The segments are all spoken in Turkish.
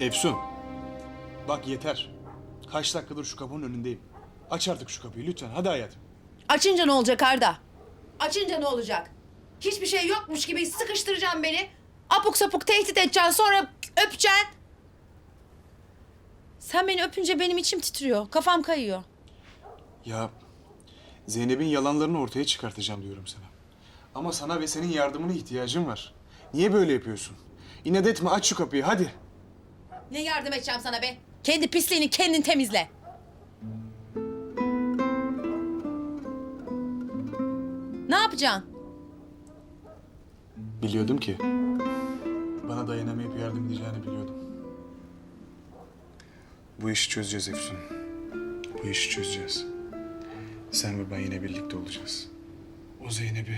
Efsun. Bak yeter. Kaç dakikadır şu kapının önündeyim. Aç artık şu kapıyı lütfen. Hadi hayatım. Açınca ne olacak Arda? Açınca ne olacak? Hiçbir şey yokmuş gibi sıkıştıracaksın beni. Apuk sapuk tehdit edeceksin sonra öpeceksin. Sen beni öpünce benim içim titriyor. Kafam kayıyor. Ya Zeynep'in yalanlarını ortaya çıkartacağım diyorum sana. Ama sana ve senin yardımına ihtiyacım var. Niye böyle yapıyorsun? İnat etme aç şu kapıyı hadi. Ne yardım edeceğim sana be? Kendi pisliğini kendin temizle. Ne yapacaksın? Biliyordum ki bana dayanamayıp yardım edeceğini biliyordum. Bu işi çözeceğiz Efsun. Bu işi çözeceğiz. Sen ve ben yine birlikte olacağız. O Zeynep'i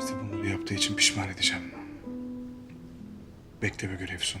bize bunları yaptığı için pişman edeceğim. Bekle ve gör Efsun.